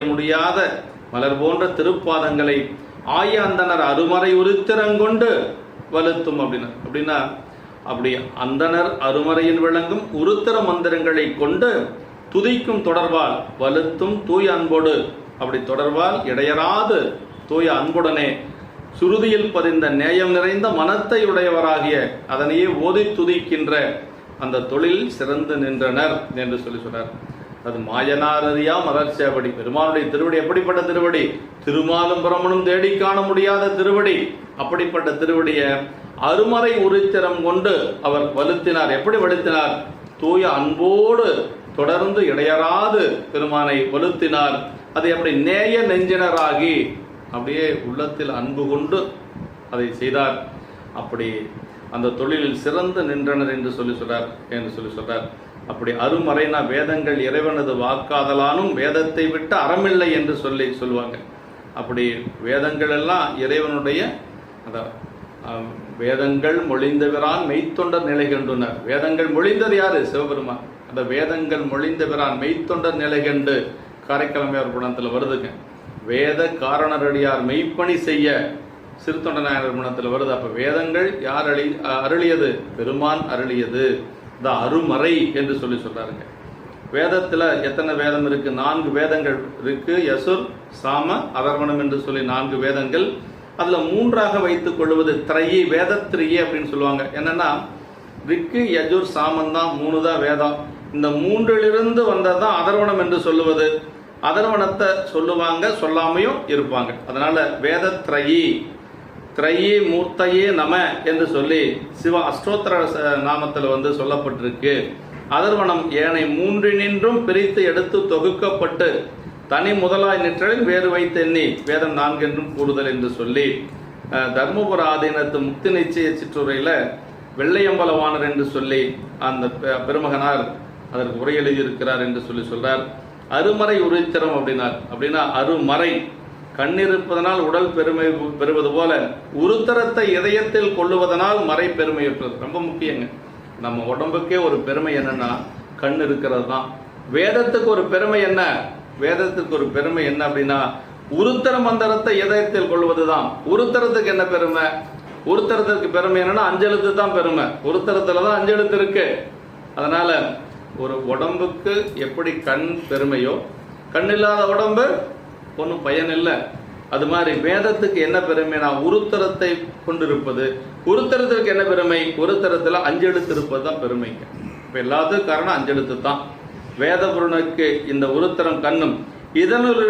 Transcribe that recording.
முடியாத மலர் போன்ற திருப்பாதங்களை ஆயாந்தனர் அருமறை உருத்திரங்கொண்டு வலுத்தும் அப்படின்னா அப்படின்னா அப்படி அந்தனர் அருமறையில் விளங்கும் உருத்திர மந்திரங்களை கொண்டு துதிக்கும் தொடர்பால் வலுத்தும் தூய அன்போடு அப்படி தொடர்பால் இடையராது தூய அன்புடனே சுருதியில் பதிந்த நேயம் நிறைந்த மனத்தை உடையவராகிய அதனையே ஓதி துதிக்கின்ற அந்த தொழில் சிறந்து நின்றனர் என்று சொல்லி சொன்னார். அது மாயனாரதியா மலர்ச்சியாபடி பெருமானுடைய திருவடி எப்படிப்பட்ட திருவடி. திருமாலும் பிரமனும் தேடி காண முடியாத திருவடி. அப்படிப்பட்ட திருவடிய அருமறை உரித்திரம் கொண்டு அவர் வலுத்தினார். எப்படி வலுத்தினார்? தூய அன்போடு தொடர்ந்து இடையறாது பெருமானை வலுத்தினார். அதை அப்படி நேய நெஞ்சினராகி அப்படியே உள்ளத்தில் அன்பு கொண்டு அதை செய்தார். அப்படி அந்த தொழிலில் சிறந்து நின்றனர் என்று சொல்லி சொல்றார் என்று சொல்லி சொல்றார் அப்படி அருமறைனா வேதங்கள் இறைவனது வாக்காதலானும் வேதத்தை விட்டு அறமில்லை என்று சொல்லி சொல்லுவாங்க. அப்படி வேதங்கள் எல்லாம் இறைவனுடைய அந்த வேதங்கள் மொழிந்தவரான் மெய்த்தொண்டர் நிலை கண்டுனர் வேதங்கள் மொழிந்தது யாரு? சிவபெருமான். அந்த வேதங்கள் மொழிந்தவரான் மெய்த்தொண்டர் நிலை கண்டு காரைக்கிழமையார் புணத்தில் வருதுங்க. வேத காரணரடியார் மெய்ப்பணி செய்ய சிறுத்தொண்ட நாயனர் குணத்தில் வருது. அப்போ வேதங்கள் யார் அழி அருளியது? பெருமான் அருளியது. த அருமறை என்று சொல்லி சொல்றாருங்க. வேதத்தில் எத்தனை வேதம் இருக்கு? நான்கு வேதங்கள் இருக்கு. யசுர் சாம அவர்மணம் என்று சொல்லி நான்கு வேதங்கள். அதில் மூன்றாக வைத்துக் கொள்வது திரையி வேதத்திரையே அப்படின்னு சொல்லுவாங்க. என்னன்னா ரிக்கு யஜுர் சாமன் தான் மூணு தான் வேதம். இந்த மூன்றிலிருந்து வந்ததுதான் அதர்வணம் என்று சொல்லுவது. அதர்வணத்தை சொல்லுவாங்க சொல்லாமையும் இருப்பாங்க. அதனால வேதத்ரயி திரையே மூர்த்தையே நம என்று சொல்லி சிவ அஷ்டோத்திர நாமத்தில் வந்து சொல்லப்பட்டிருக்கு. அதர்வனம் ஏனை மூன்றினின்றும் பிரித்து எடுத்து தொகுக்கப்பட்டு தனி முதலாய் நிற்றலில் வேறு வைத்தெண்ணி வேதம் நான்கென்றும் கூடுதல் என்று சொல்லி தர்மபுர ஆதீனத்து முக்தி நிச்சய சிற்றுரையில் வெள்ளையம்பலவாணர் என்று சொல்லி அந்த பெருமகனார் அதற்கு உரை எழுதியிருக்கிறார் என்று சொல்லி சொல்றார். அருமறை உரித்திரம் அப்படின்னார். அப்படின்னா அருமறை. கண்ணிருப்பதனால் உடல் பெருமை பெறுவது போல உருத்தரத்தை இதயத்தில் கொள்ளுவதனால் மறை பெருமையுற்றது. ரொம்ப முக்கியங்க. நம்ம உடம்புக்கே ஒரு பெருமை என்னன்னா கண் இருக்கிறது தான். வேதத்துக்கு ஒரு பெருமை என்ன? வேதத்துக்கு ஒரு பெருமை என்ன அப்படின்னா உருத்தர மந்திரத்தை இதயத்தில் கொள்வது தான் உருத்தரத்துக்கு என்ன பெருமை? உருத்தரத்துக்கு பெருமை என்னன்னா அஞ்செழுத்து தான் பெருமை. உருத்தரத்துல தான் அஞ்செழுத்து இருக்கு. அதனால ஒரு உடம்புக்கு எப்படி கண் பெருமையோ கண் இல்லாத உடம்பு ஒன்றும் பயன் இல்லை. அது மாதிரி வேதத்துக்கு என்ன பெருமைனா உருத்தரத்தை கொண்டிருப்பது. உருத்தரத்திற்கு என்ன பெருமை? உருத்தரத்தில் அஞ்செழுத்து இருப்பது தான் பெருமைங்க இப்போ எல்லாத்துக்கும் காரணம் அஞ்செழுத்து தான். வேதபுரனுக்கு இந்த உருத்தரம் கண்ணும். இதனுள்